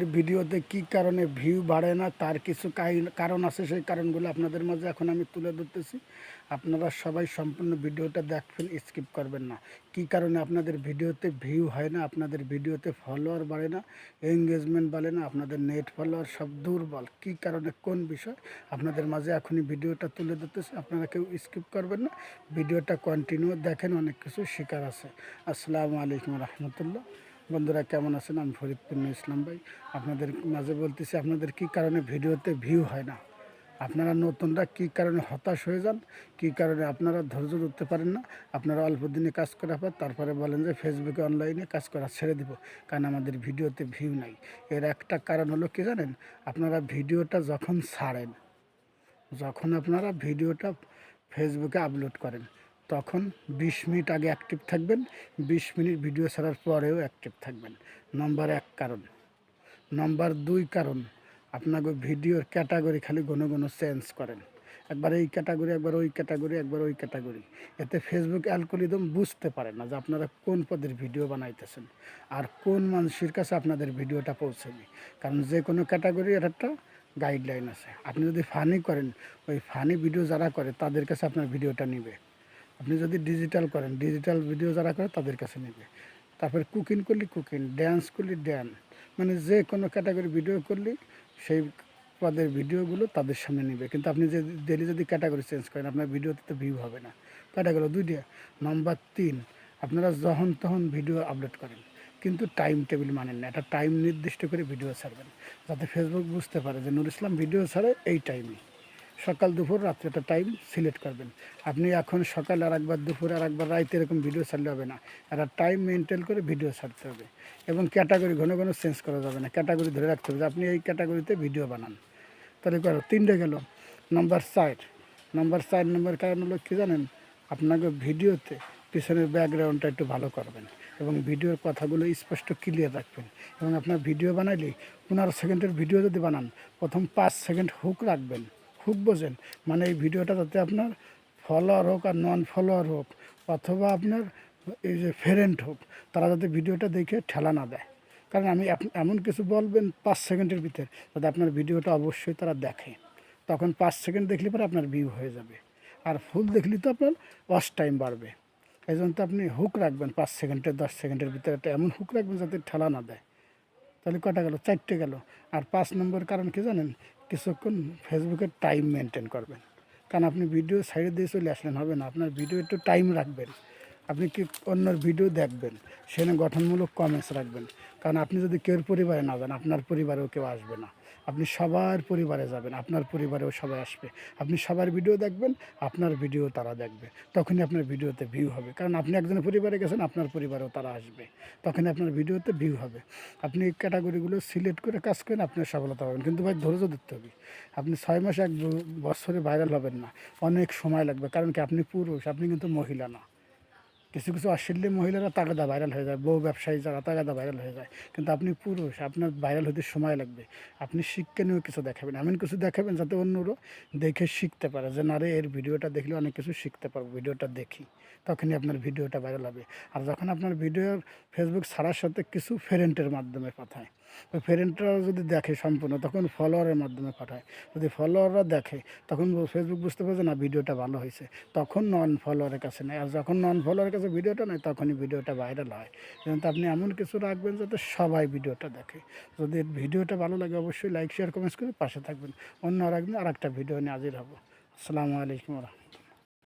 ভিডিওতে কি কারণে ভিউ বাড়ে না, তার কিছু কারণ আছে, সেই কারণগুলো আপনাদের মাঝে এখন আমি তুলে ধরতেছি। আপনারা সবাই সম্পূর্ণ ভিডিওটা দেখবেন স্কিপ করবেন না। কি কারণে আপনাদের ভিডিওতে ভিউ হয় না, আপনাদের ভিডিওতে ফলোয়ার বাড়ে না এঙ্গেজমেন্ট বাড়ে না, আপনাদের নেট ফলোয়ার সব দুর্বল? কি কারণে, কোন বিষয়? আপনাদের মাঝে এখনই ভিডিওটা তুলে ধরতেছি, আপনারা কেউ স্কিপ করবেন না। ভিডিওটা কন্টিনিউ দেখেন, অনেক কিছু শিকার আছে। আসসালামু আলাইকুম রহমতুল্লাহ। বন্ধুরা, কেমন আছেন? আমি ফরিদপুর নূর ইসলাম ভাই। আপনাদের মাঝে বলতেছি, আপনাদের কি কারণে ভিডিওতে ভিউ হয় না? আপনারা নতুনরা কি কারণে হতাশ হয়ে যান? কি কারণে আপনারা ধৈর্য ধরতে পারেন না? আপনারা অল্প দিনে কাজ করার পর তারপরে বলেন যে ফেসবুকে অনলাইনে কাজ করা ছেড়ে দিব, কারণ আমাদের ভিডিওতে ভিউ নাই। এর একটা কারণ হলো কি জানেন? আপনারা ভিডিওটা যখন ছাড়েন, যখন আপনারা ভিডিওটা ফেসবুকে আপলোড করেন তখন বিশ মিনিট আগে অ্যাক্টিভ থাকবেন। বিশ মিনিট ভিডিও ছাড়ার পরেও অ্যাক্টিভ থাকবেন। নম্বর এক কারণ। নম্বর দুই কারণ, আপনাকে ভিডিওর ক্যাটাগরি খালি ঘন ঘন চেঞ্জ করেন। একবার এই ক্যাটাগরি একবার ওই ক্যাটাগরি একবার ওই ক্যাটাগরি এতে ফেসবুক অ্যালকোরিদম বুঝতে পারে না যে আপনারা কোন পদের ভিডিও বানাইতেছেন আর কোন মানুষের কাছে আপনাদের ভিডিওটা পৌঁছবে কারণ যে কোনো ক্যাটাগরির একটা গাইডলাইন আছে। আপনি যদি ফানি করেন, ওই ফানি ভিডিও যারা করে, তাদের কাছে আপনার ভিডিওটা নেবে। আপনি যদি ডিজিটাল করেন ডিজিটাল ভিডিও যারা করে তাদের কাছে নেবে। তারপরে কুকিং করলে কুকিং ড্যান্স করলে ড্যান্স মানে যে কোনো ক্যাটাগরি ভিডিও করলে, সেই পদের ভিডিওগুলো তাদের সামনে নেবে। কিন্তু আপনি যে ডেলি যদি ক্যাটাগরি চেঞ্জ করেন, আপনার ভিডিওতে তো ভিউ হবে না। ক্যাটাগরি দুইটা। নম্বর তিন, আপনারা যখন তখন ভিডিও আপলোড করেন। কিন্তু টাইম টেবিল মানেন না। একটা টাইম নির্দিষ্ট করে ভিডিও ছাড়বেন। যাতে ফেসবুক বুঝতে পারে যে নুর ইসলাম ভিডিও ছাড়ে এই টাইমে সকাল দুপুর রাত্রে একটা টাইম সিলেক্ট করবেন। আপনি এখন সকাল আর একবার দুপুর আর একবার রাইতে এরকম ভিডিও ছাড়লে হবে না। একটা টাইম মেনটেন করে ভিডিও ছাড়তে হবে। এবং ক্যাটাগরি ঘন ঘন চেঞ্জ করা যাবে না। ক্যাটাগরি ধরে রাখতে হবে আপনি এই ক্যাটাগরিতে ভিডিও বানান। তাহলে করো তিনটে গেল। নম্বর চার। নম্বর চার নম্বর কারণ হলো কী জানেন? আপনাকে ভিডিওতে পিছনের ব্যাকগ্রাউন্ডটা একটু ভালো করবেন। এবং ভিডিওর কথাগুলো স্পষ্ট ক্লিয়ার রাখবেন। এবং আপনার ভিডিও বানাইলে পনেরো সেকেন্ডের ভিডিও যদি বানান, প্রথম পাঁচ সেকেন্ড হুক রাখবেন। হুক বোঝেন। মানে এই ভিডিওটা যাতে আপনার ফলোয়ার হোক আর নন ফলোয়ার হোক, অথবা আপনার এই যে ফেরেন্ট হোক, তারা যাতে ভিডিওটা দেখে ঠেলা না দেয়। কারণ আমি এমন কিছু বলবেন পাঁচ সেকেন্ডের ভিতরে, যাতে আপনার ভিডিওটা অবশ্যই তারা দেখে। তখন পাঁচ সেকেন্ড দেখলে পরে আপনার ভিউ হয়ে যাবে। আর ফুল দেখলে তো আপনার ওয়াশ টাইম বাড়বে। এই জন্য তো আপনি হুক রাখবেন পাঁচ সেকেন্ডের দশ সেকেন্ডের ভিতরে একটা এমন হুক রাখবেন যাতে ঠেলা না দেয়। তাহলে কটা গেল? চারটে গেল। আর পাঁচ নম্বর কারণ কি জানেন? কিছুক্ষণ ফেসবুকে টাইম মেনটেন করবেন। কারণ আপনি ভিডিও সাইডে দিয়ে চলে আসলেন, হবে না। আপনার ভিডিও একটু টাইম রাখবেন। আপনি কি অন্যর ভিডিও দেখবেন? সেখানে গঠনমূলক কমেন্টস রাখবেন। কারণ আপনি যদি কেউ পরিবারে না যান, আপনার পরিবারেও কেউ আসবে না। আপনি সবার পরিবারে যাবেন, আপনার পরিবারেও সবাই আসবে। আপনি সবার ভিডিও দেখবেন, আপনার ভিডিও তারা দেখবে। তখনই আপনার ভিডিওতে ভিউ হবে। কারণ আপনি একজনের পরিবারে গেছেন, আপনার পরিবারেও তারা আসবে। তখনই আপনার ভিডিওতে ভিউ হবে। আপনি ক্যাটাগরিগুলো সিলেক্ট করে কাজ করেন আপনার সফলতা পাবেন। কিন্তু ভাই, ধৈর্য ধরতে হবে। আপনি ছয় মাস এক বছরে ভাইরাল হবেন না। অনেক সময় লাগবে। কারণ কি? আপনি পুরুষ, আপনি কিন্তু মহিলা না। কিছু কিছু অশ্লীল মহিলারা তাগাদা ভাইরাল হয়ে যায় বউ ব্যবসায়ী যারা তাগাদা ভাইরাল হয়ে যায়। কিন্তু আপনি পুরুষ, আপনার ভাইরাল হতে সময় লাগবে। আপনি শিক্ষণীয় কিছু দেখাবেন, এমন কিছু দেখাবেন যাতে অন্যরও দেখে শিখতে পারে যে, না রে, এর ভিডিওটা দেখলে অনেক কিছু শিখতে পারব, ভিডিওটা দেখি। তখনই আপনার ভিডিওটা ভাইরাল হবে। আর যখন আপনার ভিডিও ফেসবুক ছাড়ার সাথে কিছু ফ্রেন্ডের মাধ্যমে পাঠায়, ওই ফ্রেন্ডরা যদি দেখে সম্পূর্ণ, তখন ফলোয়ারের মাধ্যমে পাঠায়। যদি ফলোয়াররা দেখে, তখন ফেসবুক বুঝতে পারছে না, ভিডিওটা ভালো হয়েছে। তখন নন ফলোয়ারের কাছে নেয়। আর যখন নন ফলোয়ারের কাছে ভিডিওটা নেয়, তখনই ভিডিওটা ভাইরাল হয়। কিন্তু আপনি এমন কিছু রাখবেন যাতে সবাই ভিডিওটা দেখে। যদি ভিডিওটা ভালো লাগে, অবশ্যই লাইক শেয়ার কমেন্টস করে পাশে থাকবেন। অন্য আর একদিন আর একটা ভিডিও নিয়ে হাজির হব। আসসালামু আলাইকুম রহমতুল্লাহ।